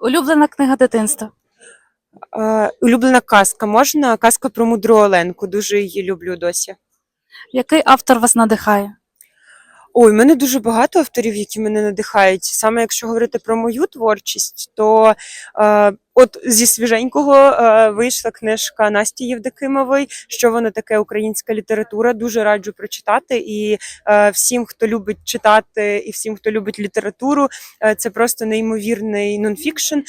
Улюблена книга дитинства. Е, улюблена казка. Можна казка про мудру Оленку. Дуже її люблю досі. Який автор вас надихає? Ой, в мене дуже багато авторів, які мене надихають. Саме якщо говорити про мою творчість, то е, от зі свіженького е, вийшла книжка Насті Євдокимової, що воно таке українська література. Дуже раджу прочитати. І е, всім, хто любить читати, і всім, хто любить літературу, е, це просто неймовірний нонфікшн. Е,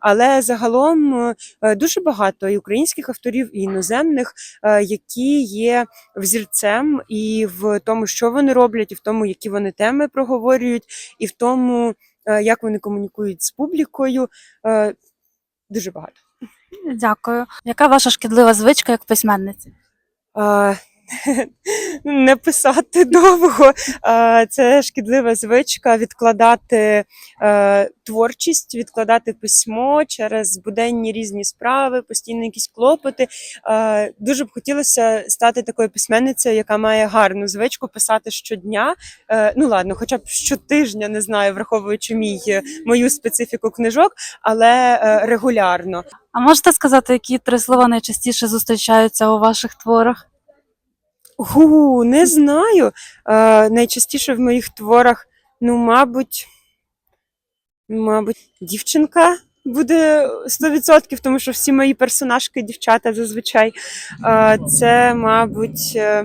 але загалом е, дуже багато і українських авторів, і іноземних, е, які є взірцем і в тому, що вони роблять, і в тому, які вони теми проговорюють, і в тому, е, як вони комунікують з публікою. Е, Дуже багато. Дякую. Яка ваша шкідлива звичка як письменниці? Е, Не писати довго. Е, Це шкідлива звичка відкладати е, творчість, відкладати письмо через буденні різні справи, постійно якісь клопоти. Е, Дуже б хотілося стати такою письменницею, яка має гарну звичку писати щодня. Е, Ну ладно, хоча б щотижня, не знаю, враховуючи мій мою специфіку книжок, але е, регулярно. А можете сказати, які три слова найчастіше зустрічаються у ваших творах? Гу, не знаю. Е, найчастіше в моїх творах, ну, мабуть, мабуть, дівчинка буде 100%, тому що всі мої персонажки дівчата зазвичай. Е, це, мабуть, е,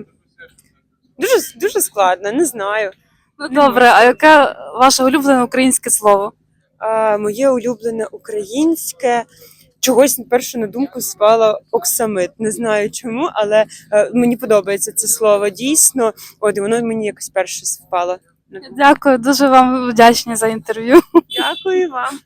дуже, дуже складно, не знаю. Ну, добре, а яке ваше улюблене українське слово? А, моє улюблене українське. Чогось на першу на думку спала оксамит. Не знаю чому, але е, мені подобається це слово дійсно. От і воно мені якось перше спало. Дякую, дуже вам вдячні за інтерв'ю. Дякую вам.